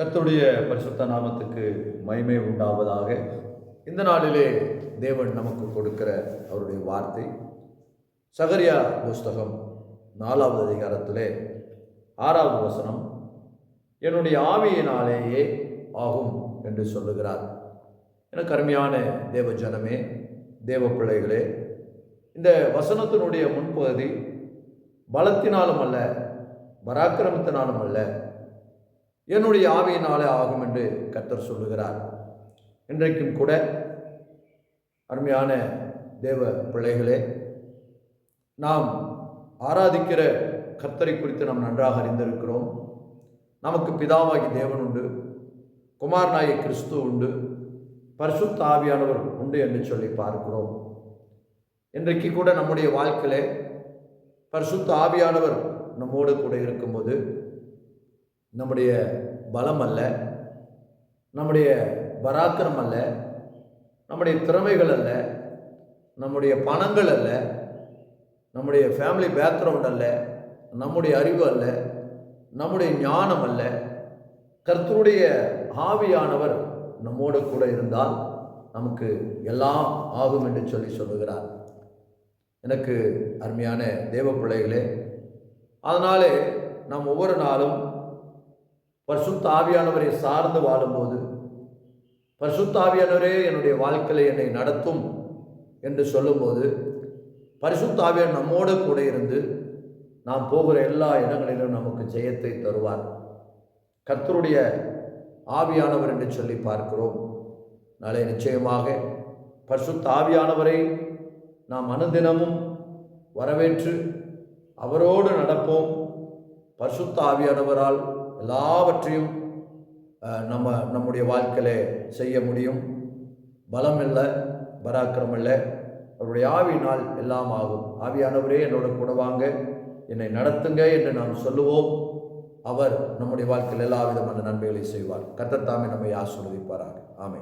கர்த்தருடைய பரிசுத்த நாமத்துக்கு மய்மை உண்டாவதாக. இந்த நாளிலே தேவன் நமக்கு கொடுக்கிற அவருடைய வார்த்தை. சகரியா புஸ்தகம் நாலாவது அதிகாரத்திலே ஆறாவது வசனம் என்னுடைய ஆவியினாலேயே ஆகும் என்று சொல்லுகிறார். எனக்கு அருமையான தேவ ஜனமே தேவ பிள்ளைகளே இந்த வசனத்தினுடைய முன்பகுதி பலத்தினாலும் அல்ல பராக்கிரமத்தினாலும் அல்ல என்னுடைய ஆவியினாலே ஆகும் என்று கத்தர் சொல்லுகிறார். இன்றைக்கும் கூட அருமையான தேவ பிள்ளைகளே நாம் ஆராதிக்கிற கர்த்தரை குறித்து நாம் நன்றாக அறிந்திருக்கிறோம். நமக்கு பிதாவாகி தேவன் உண்டு குமாரனாயி கிறிஸ்து உண்டு பரிசுத்த ஆவியானவர் உண்டு என்று சொல்லி பார்க்கிறோம். இன்றைக்கு கூட நம்முடைய வாழ்க்கையிலே பரிசுத்த ஆவியானவர் நம்மோடு கூட இருக்கும்போது நம்முடைய பலம் அல்ல நம்முடைய பராக்கிரம் அல்ல நம்முடைய திறமைகள் அல்ல நம்முடைய பணங்கள் அல்ல நம்முடைய ஃபேமிலி பேக்ரவுண்ட் அல்ல நம்முடைய அறிவு அல்ல நம்முடைய ஞானம் அல்ல. கர்த்தருடைய ஆவியானவர் நம்மோடு கூட இருந்தால் நமக்கு எல்லாம் ஆகும் என்று சொல்லி சொல்லுகிறார். எனக்கு அருமையான தேவ பிள்ளைகளே அதனாலே நாம் ஒவ்வொரு நாளும் பரிசுத்த ஆவியானவரை சார்ந்து வாழும்போது பரிசுத்த ஆவியானவரே என்னுடைய வாழ்க்கையில் என்னை நடத்தும் என்று சொல்லும்போது பரிசுத்த ஆவியார் நம்மோடு கூட இருந்து நாம் போகிற எல்லா இடங்களிலும் நமக்கு ஜெயத்தை தருவார். கர்த்தருடைய ஆவியானவர் என்று சொல்லி பார்க்கிறோம். நாளை நிச்சயமாக பரிசுத்த ஆவியானவரை நாம் அனுதினமும் வரவேற்று அவரோடு நடப்போம். பரிசுத்த ஆவியானவரால் எல்லாவற்றையும் நம்ம நம்முடைய வாழ்க்கையில் செய்ய முடியும். பலம் இல்லை பராக்கிரம் இல்லை. அவருடைய ஆவியினால் எல்லாம் ஆகும். ஆவியானவரே என்னோட கூட வாங்க. என்னை நடத்துங்க என்று நாம் சொல்லுவோம். அவர் நம்முடைய வாழ்க்கையில் எல்லா விதமான நன்மைகளை செய்வார். கத்தத்தாமே நம்மை ஆசீர்வதிப்பாராக. ஆமை